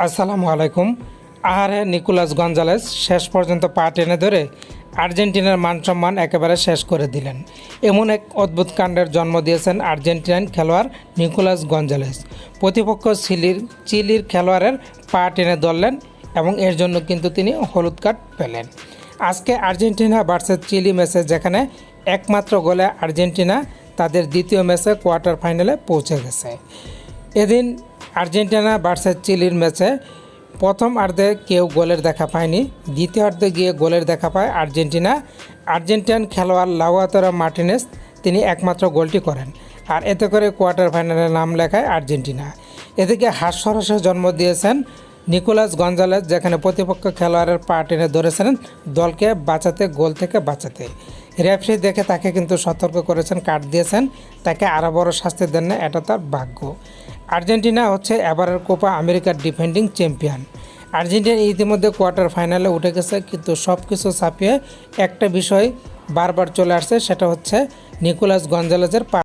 আসসালামু আলাইকুম। আহারে নিকোলাস গঞ্জালেস শেষ পর্যন্ত পা টেনে ধরে আর্জেন্টিনার মান সম্মান একেবারে শেষ করে দিলেন। এমন এক অদ্ভুত কাণ্ডের জন্ম দিয়েছেন আর্জেন্টিনান খেলোয়াড় নিকোলাস গঞ্জালেস। প্রতিপক্ষ চিলির চিলির খেলোয়াড়ের পা টেনে ধরলেন এবং এর জন্য কিন্তু তিনি হলুদ কার্ড পেলেন। আজকে আর্জেন্টিনা ভার্সেস চিলি ম্যাচে যেখানে একমাত্র গোলে আর্জেন্টিনা তাদের দ্বিতীয় ম্যাচে কোয়ার্টার ফাইনালে পৌঁছে গেছে। এদিন আর্জেন্টিনা ভার্সেস চিলির ম্যাচে প্রথম অর্ধে কেউ গোলের দেখা পায়নি। দ্বিতীয় অর্ধে গিয়ে গোলের দেখা পায় আর্জেন্টিনা। আর্জেন্টিনান খেলোয়াড় লাউয়াতরা মার্টিনেস, তিনি একমাত্র গোলটি করেন। আর এতে করে কোয়ার্টার ফাইনালে নাম লেখায় আর্জেন্টিনা। এদিকে হাস্যরসে জন্ম দিয়েছেন নিকোলাস গঞ্জালেস, যেখানে প্রতিপক্ষ খেলোয়াড়ের পা টেনে ধরেছিলেন দলকে বাঁচাতে, গোল থেকে বাঁচাতে। রেফারি দেখে তাকে কিন্তু সতর্ক করেছেন, কাট দিয়েছেন। তাকে আরও বড় শাস্তি দেন না, এটা তার ভাগ্য। আর্জেন্টিনা হচ্ছে এবারের কোপা আমেরিকার ডিফেন্ডিং চ্যাম্পিয়ন। আর্জেন্টিনা ইতিমধ্যে কোয়ার্টার ফাইনালে উঠে গেছে, কিন্তু সব কিছু ছাপিয়ে একটা বিষয় বারবার চলে আসছে, সেটা হচ্ছে নিকোলাস গঞ্জালেজের